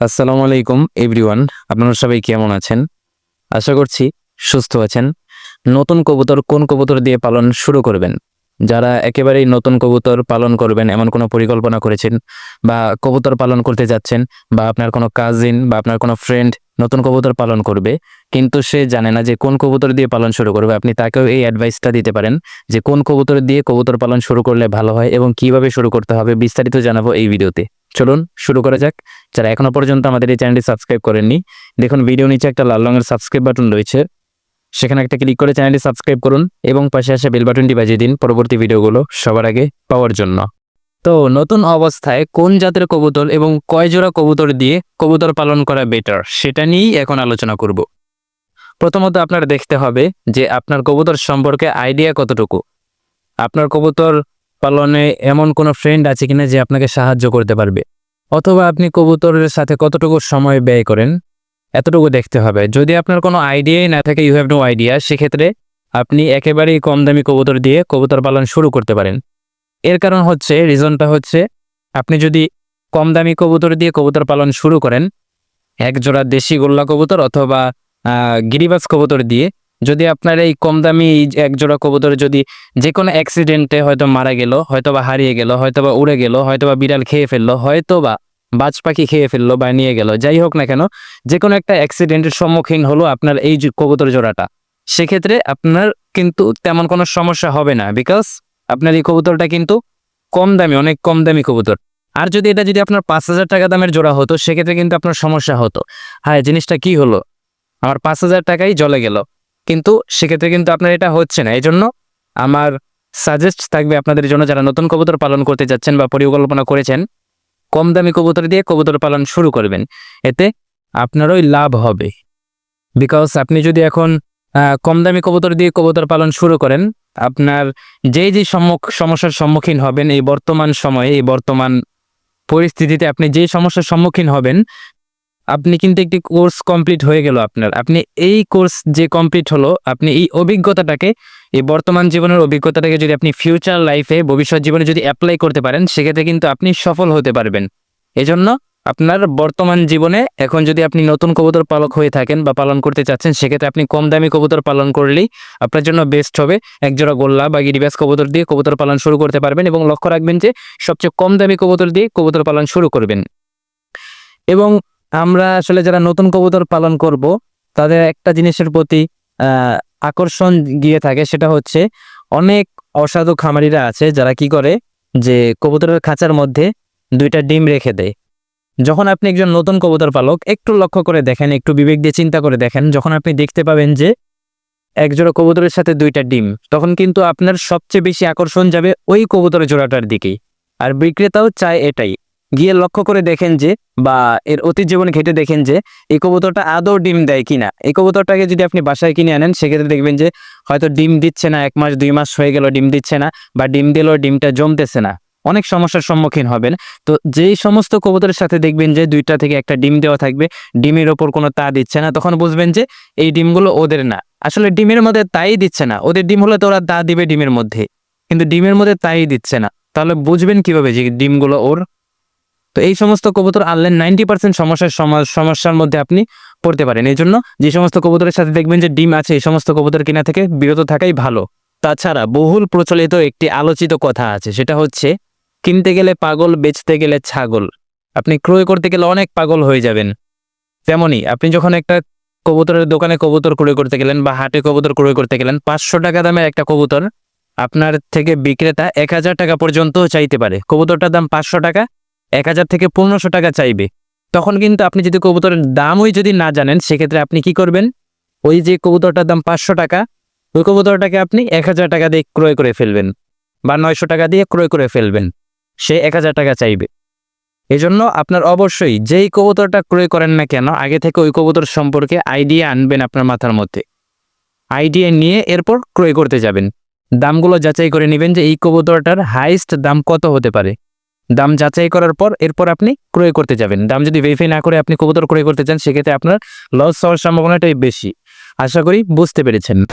আসসালামু আলাইকুম, এভরিওয়ান। আপনারা সবাই কেমন আছেন? আশা করছি সুস্থ আছেন। নতুন কবুতর কোন কবুতর দিয়ে পালন শুরু করবেন? যারা একেবারেই নতুন কবুতর পালন করবেন, এমন কোনো পরিকল্পনা করেছেন বা কবুতর পালন করতে যাচ্ছেন বা আপনার কোনো কাজিন বা আপনার কোনো ফ্রেন্ড নতুন কবুতর পালন করবে, কিন্তু সে জানে না যে কোন কবুতর দিয়ে পালন শুরু করবে, আপনি তাকেও এই অ্যাডভাইসটা দিতে পারেন যে কোন কবুতর দিয়ে কবুতর পালন শুরু করলে ভালো হয় এবং কীভাবে শুরু করতে হবে বিস্তারিত জানাব এই ভিডিওতে। চলুন শুরু করা যাক। যারা এখনও পর্যন্ত আমাদের এই চ্যানেলটি সাবস্ক্রাইব করেননি, দেখুন ভিডিও নিচে একটা লাল রঙের সাবস্ক্রাইব বাটন রয়েছে। সেখানে একটা ক্লিক করে চ্যানেলটি সাবস্ক্রাইব করুন এবং পাশে আসা বেল বাটনটি বাজিয়ে দিন পরবর্তী ভিডিওগুলো সবার আগে পাওয়ার জন্য। তো নতুন অবস্থায় কোন জাতের কবুতর এবং কয় জোড়া কবুতর দিয়ে কবুতর পালন করা বেটার সেটা নিয়েই এখন আলোচনা করব। প্রথমত আপনার দেখতে হবে যে আপনার কবুতর সম্পর্কে আইডিয়া কতটুকু। আপনার কবুতর পালনে এমন কোনো ফ্রেন্ড আছে কিনা যে আপনাকে সাহায্য করতে পারবে? অথবা আপনি কবুতরের সাথে কতটুকু সময় ব্যয় করেন? এতটুকু দেখতে হবে। যদি আপনার কোনো আইডিয়াই না থাকে ইউ হ্যাভ নো আইডিয়া সেক্ষেত্রে আপনি একেবারেই কম দামি কবুতর দিয়ে কবুতর পালন শুরু করতে পারেন। এর কারণ হচ্ছে রিজনটা হচ্ছে, আপনি যদি কম দামি কবুতর দিয়ে কবুতর পালন শুরু করেন এক জোড়া দেশি গোল্লা কবুতর অথবা গিরিবাজ কবুতর দিয়ে যদি আপনার এই কম দামি এই যে এক জোড়া কবুতর যদি যে কোনো অ্যাক্সিডেন্টে হয়তো মারা গেল হয়তো বা হারিয়ে গেল হয়তো বা উড়ে গেল হয়তো বা বিড়াল খেয়ে ফেলল হয়তো বা বাজ পাখি খেয়ে ফেলল বা নিয়ে গেল, যাই হোক না কেন যে কোনো একটা অ্যাক্সিডেন্টের সম্মুখীন হলো আপনার এই কবুতর জোড়াটা। সেক্ষেত্রে আপনার কিন্তু তেমন কোনো সমস্যা হবে না বিকজ আপনার এই কবুতরটা কিন্তু কম দামি অনেক কম দামি কবুতর। আর যদি এটা যদি আপনার পাঁচ হাজার টাকা দামের জোড়া হতো, সেক্ষেত্রে কিন্তু আপনার সমস্যা হতো। হ্যাঁ জিনিসটা কি হলো? আমার পাঁচ হাজার টাকাই জলে গেল। কিন্তু সেক্ষেত্রে কিন্তু আপনার এটা হচ্ছে না। এই জন্য আমার সাজেস্ট থাকবে আপনাদের জন্য যারা নতুন কবুতর পালন করতে যাচ্ছেন বা পরিকল্পনা করেছেন, কম দামি কবুতর দিয়ে কবুতর পালন শুরু করবেন। এতে আপনারই লাভ হবে। বিকজ আপনি যদি এখন কম দামি কবুতর দিয়ে কবুতর পালন শুরু করেন, আপনার যেই যে সম্মুখ, সমস্যার সম্মুখীন হবেন, এই বর্তমান সময়ে, এই বর্তমান পরিস্থিতিতে আপনি যে সমস্যার সম্মুখীন হবেন আপনি কিন্তু একটি কোর্স কমপ্লিট হয়ে গেল আপনার। আপনি এই কোর্স যে কমপ্লিট হলো, আপনি এই অভিজ্ঞতাটাকে, এই বর্তমান জীবনের অভিজ্ঞতাটাকে যদি আপনি ফিউচার লাইফে ভবিষ্যৎ জীবনে যদি অ্যাপ্লাই করতে পারেন, সেক্ষেত্রে কিন্তু আপনি সফল হতে পারবেন। এজন্য আপনার বর্তমান জীবনে এখন যদি আপনি নতুন কবুতর পালক হয়ে থাকেন বা পালন করতে চাচ্ছেন, সেক্ষেত্রে আপনি কম দামি কবুতর পালন করলেই আপনার জন্য বেস্ট হবে। একজোড়া গোল্লা বা গিরিবাস কবুতর দিয়ে কবুতর পালন শুরু করতে পারবেন এবং লক্ষ্য রাখবেন যে সবচেয়ে কম দামি কবুতর দিয়ে কবুতর পালন শুরু করবেন। এবং আমরা আসলে যারা নতুন কবুতর পালন করব, তাদের একটা জিনিসের প্রতি আকর্ষণ গিয়ে থাকে সেটা হচ্ছে অনেক অসাধু খামারিরা আছে যারা কি করে যে কবুতরের খাঁচার মধ্যে দুইটা ডিম রেখে দেয়। যখন আপনি একজন নতুন কবুতর পালক, একটু লক্ষ্য করে দেখেন, একটু বিবেক দিয়ে চিন্তা করে দেখেন, যখন আপনি দেখতে পাবেন যে একজোড়া কবুতরের সাথে দুইটা ডিম, তখন কিন্তু আপনার সবচেয়ে বেশি আকর্ষণ যাবে ওই কবুতরের জোড়াটার দিকেই। আর বিক্রেতাও চায় এটাই গিয়ে লক্ষ্য করে দেখেন যে বা এর অতীত জীবন ঘেটে দেখেন যে এই কবুতরটা আদৌ ডিম দেয় কিনা। এই কবুতরটাকে যদি আপনি বাসায় কিনে আনেন, সেক্ষেত্রে দেখবেন যে হয়তো ডিম দিচ্ছে না, এক মাস, দুই মাস হয়ে গেল ডিম দিচ্ছে না বা ডিম দিলেও ডিমটা জমতেছে না। অনেক সমস্যার সম্মুখীন হবেন। তো যেই সমস্ত কবুতরের সাথে দেখবেন যে দুইটা থেকে একটা ডিম দেওয়া থাকবে, ডিমের ওপর কোনো তা দিচ্ছে না, তখন বুঝবেন যে এই ডিমগুলো ওদের না। আসলে ডিমের মধ্যে তাই দিচ্ছে না। ওদের ডিম হলে তো ওরা তা দিবে ডিমের মধ্যে। কিন্তু ডিমের মধ্যে তাই দিচ্ছে না। তাহলে বুঝবেন কীভাবে যে ডিমগুলো ওর তো এই সমস্ত কবুতর আনলেন নাইনটি পার্সেন্ট সমস্যার সমস্যার মধ্যে আপনি পড়তে পারেন। এই জন্য যে সমস্ত কবুতরের সাথে দেখবেন যে ডিম আছে, এই সমস্ত কবুতর কেনা থেকে বিরত থাকাই ভালো। তাছাড়া বহুল প্রচলিত একটি আলোচিত কথা আছে, সেটা হচ্ছে কিনতে গেলে পাগল, বেচতে গেলে ছাগল। আপনি ক্রয় করতে গেলে অনেক পাগল হয়ে যাবেন। তেমনি আপনি যখন একটা কবুতরের দোকানে কবুতর ক্রয় করতে গেলেন বা হাটে কবুতর ক্রয় করতে গেলেন, পাঁচশো টাকা দামের একটা কবুতর আপনার থেকে বিক্রেতা এক হাজার টাকা পর্যন্ত চাইতে পারে। কবুতরটার দাম পাঁচশো টাকা এক হাজার থেকে পনেরোশো টাকা চাইবে। তখন কিন্তু আপনি যদি কবুতরের দামই যদি না জানেন, সেক্ষেত্রে আপনি কি করবেন? ওই যে কবুতরটার দাম পাঁচশো টাকা, ওই কবুতরটাকে আপনি এক হাজার টাকা দিয়ে ক্রয় করে ফেলবেন বা নয়শো টাকা দিয়ে ক্রয় করে ফেলবেন। সে এক হাজার টাকা চাইবে। এজন্য আপনার অবশ্যই যেই কবুতরটা ক্রয় করেন না কেন, আগে থেকে ওই কবুতর সম্পর্কে আইডিয়া আনবেন আপনার মাথার মধ্যে। আইডিয়া নিয়ে এরপর ক্রয় করতে যাবেন। দামগুলো যাচাই করে নেবেন যে এই কবুতরটার হাইস্ট দাম কত হতে পারে। দাম যাচাই করার পর এরপর আপনি ক্রয় করতে যাবেন। দাম যদি ভেরিফাই না করে আপনি কবুতর ক্রয় করতে চান, সেক্ষেত্রে আপনার লস হওয়ার সম্ভাবনাটাই বেশি। আশা করি বুঝতে পেরেছেন।